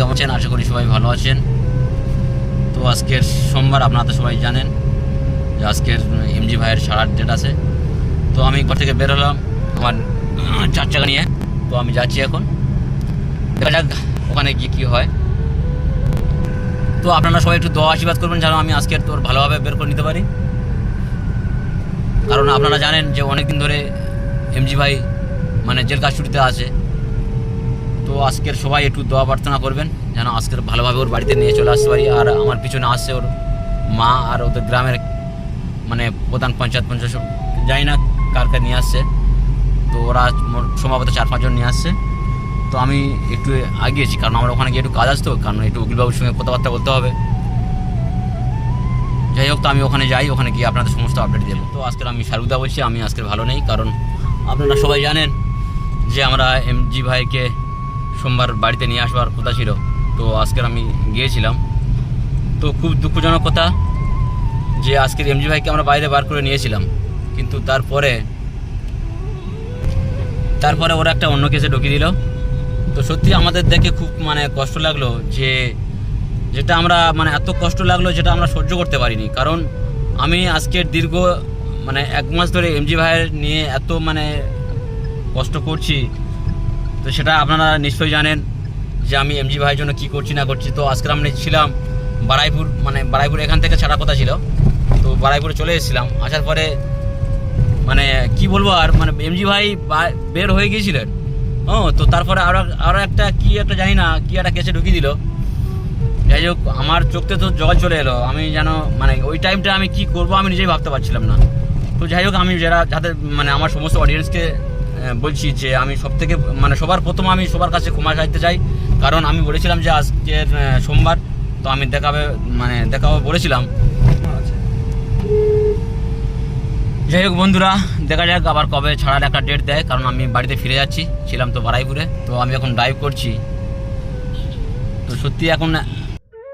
কেমন আছেন? আশা করি সবাই ভালো আছেন। তো আজকের সোমবার আপনারা তো সবাই জানেন যে আজকের এমজি ভাইয়ের ছাড়ার ডেট আছে। তো আমি ঘর থেকে বের হলাম আমার চার চাকা নিয়ে। তো আমি যাচ্ছি এখন। দেখা যাক ওখানে গিয়ে কী হয়। তো আপনারা সবাই একটু দোয়া আশীর্বাদ করবেন যেন আমি আজকের তোর ভালোভাবে বের করে নিতে পারি। কারণ আপনারা জানেন যে অনেক দিন ধরে এমজি ভাই মানে জেল কাস্টডিতে আছে। তো আজকের সবাই একটু দোয়া প্রার্থনা করবেন, যেন আজকের ভালোভাবে ওর বাড়িতে নিয়ে চলে আসতে পারি। আর আমার পিছনে আসছে ওর মা আর ওদের গ্রামের মানে প্রধান পঞ্চায়েত পঞ্চায়েত জানি না কার কার নিয়ে আসছে। তো ওরা সম্ভবত চার পাঁচজন নিয়ে আসছে। তো আমি একটু আগিয়েছি কারণ আমার ওখানে গিয়ে একটু কাজ আসতো কারণ একটু উকিলবাবুর সঙ্গে কথাবার্তা বলতে হবে। যাই হোক, তো আমি ওখানে যাই, ওখানে গিয়ে আপনাদের সমস্ত আপডেট দেবো। তো আজকের আমি শারুদা বলছি, আমি আজকের ভালো নেই, কারণ আপনারা সবাই জানেন যে আমরা এমজি ভাইকে সোমবার বাড়িতে নিয়ে আসবার কথা ছিল। তো আজকের আমি গিয়েছিলাম। তো খুব দুঃখজনক কথা যে আজকের এমজি ভাইকে আমরা বাইরে বার করে নিয়েছিলাম। কিন্তু তারপরে তারপরে ওরা একটা অন্য কেসে ঢুকিয়ে দিল। তো সত্যি আমাদের দেখে খুব মানে কষ্ট লাগল যে, যেটা আমরা মানে এত কষ্ট লাগল যেটা আমরা সহ্য করতে পারিনি। কারণ আমি আজকের দীর্ঘ মানে এক মাস ধরে এমজি ভাইয়ের নিয়ে এত মানে কষ্ট করছি। তো সেটা আপনারা নিশ্চয়ই জানেন যে আমি এমজি ভাইয়ের জন্য কী করছি, না করছি। তো আজকে আমরা ছিলাম বারাইপুর মানে বারাইপুর এখান থেকে ছাড়া কথা ছিল। তো বারাইপুরে চলে এসেছিলাম। আসার পরে মানে কি বলব আর মানে এমজি ভাই বের হয়ে গিয়েছিলেন ও, তো তারপরে আরও আরও একটা কি একটা জানি না, কি একটা কেসে ঢুকিয়ে দিল। যাই হোক, আমার চোখতে তো জল চলে এলো। আমি যেন মানে ওই টাইমটা আমি কি করব আমি নিজেই ভাবতে পারছিলাম না। তো যাই হোক, আমি যারা, যাদের মানে আমার সমস্ত অডিয়েন্সকে বলছি যে আমি সব থেকে মানে সবার প্রথম আমি সবার কাছে ক্ষমা চাইতে চাই। কারণ আমি বলেছিলাম যে আজকের সোমবার, তো আমি দেখাবে মানে দেখাবো বলেছিলাম। যাই হোক বন্ধুরা, দেখা যাক আবার কবে ছাড়ার একটা ডেট দেয়, কারণ আমি বাড়িতে ফিরে যাচ্ছি। ছিলাম তো বারাইপুরে, তো আমি এখন ড্রাইভ করছি। তো সত্যি এখন